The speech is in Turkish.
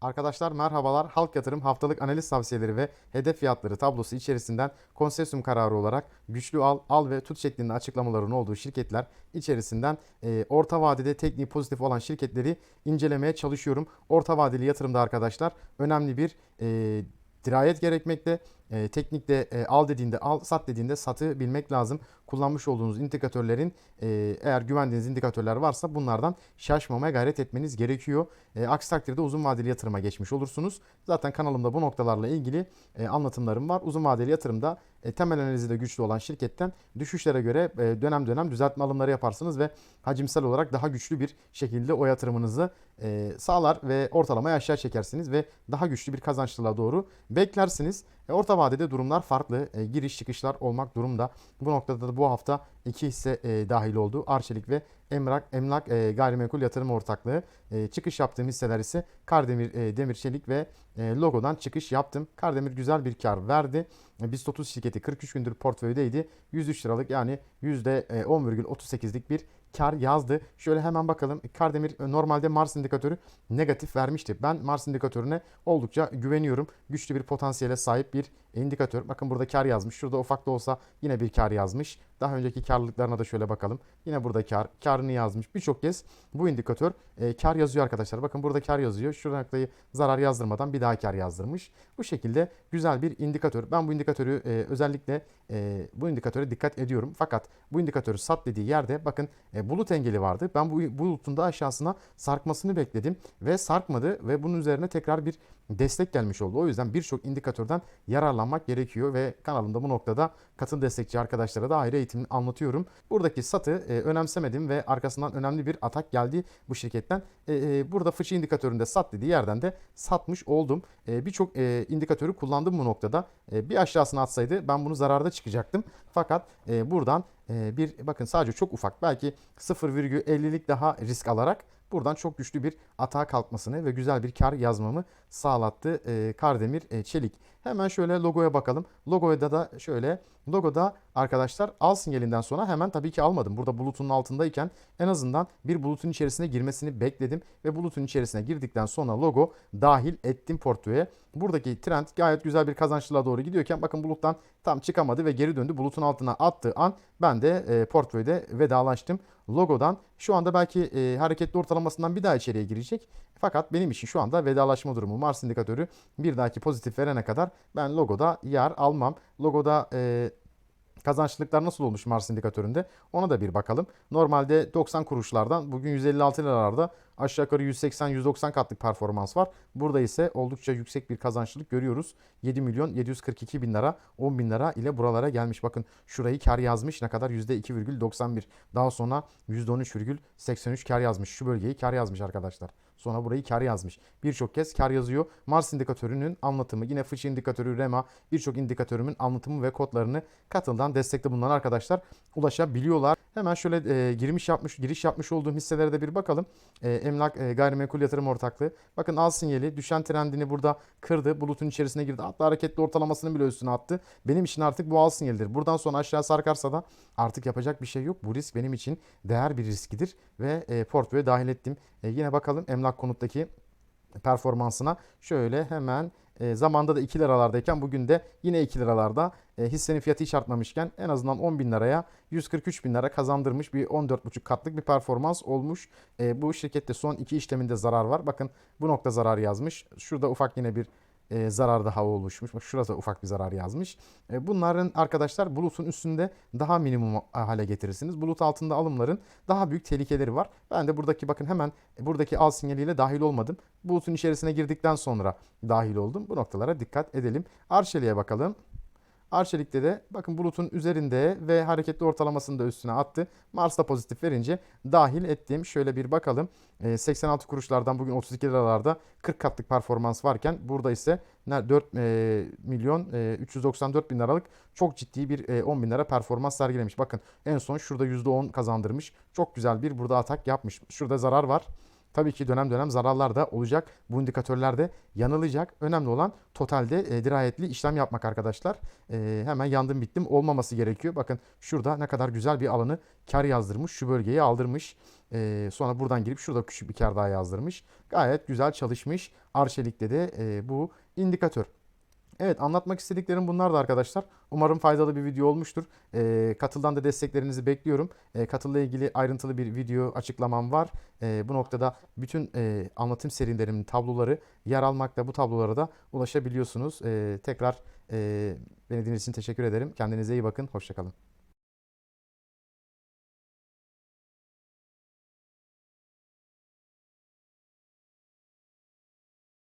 Arkadaşlar merhabalar. Halk Yatırım haftalık analiz tavsiyeleri ve hedef fiyatları tablosu içerisinden konsensüm kararı olarak güçlü al, al ve tut şeklinde açıklamaların olduğu şirketler içerisinden e, orta vadede tekniği pozitif olan şirketleri incelemeye çalışıyorum. Orta vadeli yatırımda arkadaşlar önemli bir e, dirayet gerekmekte. E, teknikte e, al dediğinde al, sat dediğinde satı bilmek lazım. Kullanmış olduğunuz indikatörlerin e, eğer güvendiğiniz indikatörler varsa bunlardan şaşmamaya gayret etmeniz gerekiyor. E, aksi takdirde uzun vadeli yatırıma geçmiş olursunuz. Zaten kanalımda bu noktalarla ilgili e, anlatımlarım var. Uzun vadeli yatırımda e, temel analizi de güçlü olan şirketten düşüşlere göre e, dönem dönem düzeltme alımları yaparsınız ve hacimsel olarak daha güçlü bir şekilde o yatırımınızı e, sağlar ve ortalamayı aşağı çekersiniz ve daha güçlü bir kazançlılığa doğru beklersiniz. E, orta vadede durumlar farklı. E, giriş çıkışlar olmak durumda. Bu noktada da bu hafta iki hisse e, dahil oldu. Arçelik ve Emlak, Emlak e, Gayrimenkul Yatırım Ortaklığı. E, çıkış yaptığım hisseler ise Kardemir, e, Demir Çelik ve e, Logo'dan çıkış yaptım. Kardemir güzel bir kar verdi. E, BIST 30 şirketi 43 gündür portföydeydi. 103 liralık yani %10,38'lik bir kar yazdı. Şöyle hemen bakalım. Kardemir e, normalde Mars indikatörü negatif vermişti. Ben Mars indikatörüne oldukça güveniyorum. Güçlü bir potansiyele sahip bir indikatör. Bakın burada kar yazmış. Şurada ufak da olsa yine bir kar yazmış. Daha önceki karlılıklarına da şöyle bakalım. Yine burada kar. Karını yazmış. Birçok kez bu indikatör e, kar yazıyor arkadaşlar. Bakın burada kar yazıyor. Şu noktayı zarar yazdırmadan bir daha kar yazdırmış. Bu şekilde güzel bir indikatör. Ben bu indikatörü e, özellikle e, bu indikatöre dikkat ediyorum. Fakat bu indikatörü sat dediği yerde bakın e, bulut engeli vardı. Ben bu bulutun da aşağısına sarkmasını bekledim ve sarkmadı ve bunun üzerine tekrar bir destek gelmiş oldu. O yüzden birçok indikatörden yararlanmak gerekiyor ve kanalımda bu noktada katıl destekçi arkadaşlara da ayrı eğitim anlatıyorum. Buradaki satı e, önemsemedim ve arkasından önemli bir atak geldi bu şirketten. E, e, burada fıçı indikatöründe sat dediği yerden de satmış oldum. E, Birçok e, indikatörü kullandım bu noktada. E, bir aşağısına atsaydı ben bunu zararda çıkacaktım. Fakat e, buradan e, bir bakın sadece çok ufak belki 0,50'lik daha risk alarak buradan çok güçlü bir atağa kalkmasını ve güzel bir kar yazmamı sağlattı e, Kardemir e, Çelik. Hemen şöyle logoya bakalım. Logoda da şöyle logoda arkadaşlar al sinyalinden sonra hemen tabii ki almadım. Burada bulutun altındayken en azından bir bulutun içerisine girmesini bekledim ve bulutun içerisine girdikten sonra logo dahil ettim portföye. Buradaki trend gayet güzel bir kazançlılığa doğru gidiyorken bakın buluttan tam çıkamadı ve geri döndü. Bulutun altına attığı an ben de e, portföyde vedalaştım logodan. Şu anda belki e, hareketli ortalamasından bir daha içeriye girecek. Fakat benim için şu anda vedalaşma durumu Mars indikatörü bir dahaki pozitif verene kadar ben logoda yer almam. Logoda e, Kazançlılıklar nasıl olmuş Mars indikatöründe? Ona da bir bakalım. Normalde 90 kuruşlardan bugün 156 liralarda aşağı yukarı 180-190 katlık performans var. Burada ise oldukça yüksek bir kazançlılık görüyoruz. 7 milyon 742 bin lira 10 bin lira ile buralara gelmiş. Bakın şurayı kar yazmış ne kadar %2,91. Daha sonra %13,83 kar yazmış. Şu bölgeyi kar yazmış arkadaşlar. Sonra burayı kar yazmış. Birçok kez kar yazıyor. Mars indikatörünün anlatımı, yine Fitch indikatörü, REMA, birçok indikatörümün anlatımı ve kodlarını katıldan destekte bulunan arkadaşlar ulaşabiliyorlar. Hemen şöyle e, girmiş yapmış, giriş yapmış olduğum hisselere de bir bakalım. E, Emlak e, Gayrimenkul Yatırım Ortaklığı. Bakın al sinyali düşen trendini burada kırdı. Bulutun içerisine girdi. Hatta hareketli ortalamasını bile üstüne attı. Benim için artık bu al sinyalidir. Buradan sonra aşağı sarkarsa da artık yapacak bir şey yok. Bu risk benim için değer bir riskidir ve e, portföye dahil ettim. E, yine bakalım emlak konuttaki performansına. Şöyle hemen e, zamanda da 2 liralardayken bugün de yine 2 liralarda e, hissenin fiyatı hiç artmamışken en azından 10 bin liraya 143 bin lira kazandırmış bir 14,5 katlık bir performans olmuş. E, bu şirkette son iki işleminde zarar var. Bakın bu nokta zarar yazmış. Şurada ufak yine bir e, zarar daha oluşmuş. Bak şurada ufak bir zarar yazmış. E, bunların arkadaşlar bulutun üstünde daha minimum hale getirirsiniz. Bulut altında alımların daha büyük tehlikeleri var. Ben de buradaki bakın hemen buradaki al sinyaliyle dahil olmadım. Bulutun içerisine girdikten sonra dahil oldum. Bu noktalara dikkat edelim. Arçelik'e bakalım. Arçelik'te de bakın bulutun üzerinde ve hareketli ortalamasını da üstüne attı. Mars'ta pozitif verince dahil ettiğim şöyle bir bakalım. 86 kuruşlardan bugün 32 liralarda 40 katlık performans varken burada ise 4 milyon 394 bin liralık çok ciddi bir 10 bin lira performans sergilemiş. Bakın en son şurada %10 kazandırmış. Çok güzel bir burada atak yapmış. Şurada zarar var. Tabii ki dönem dönem zararlar da olacak. Bu indikatörler de yanılacak. Önemli olan totalde e, dirayetli işlem yapmak arkadaşlar. E, hemen yandım bittim olmaması gerekiyor. Bakın şurada ne kadar güzel bir alanı kar yazdırmış. Şu bölgeyi aldırmış. E, sonra buradan girip şurada küçük bir kar daha yazdırmış. Gayet güzel çalışmış. Arçelik'te de e, bu indikatör. Evet anlatmak istediklerim bunlar da arkadaşlar. Umarım faydalı bir video olmuştur. E, katıldan da desteklerinizi bekliyorum. E, katılla ilgili ayrıntılı bir video açıklamam var. E, bu noktada bütün e, anlatım serilerimin tabloları yer almakta. Bu tablolara da ulaşabiliyorsunuz. E, tekrar e, beni dinlediğiniz için teşekkür ederim. Kendinize iyi bakın. Hoşçakalın.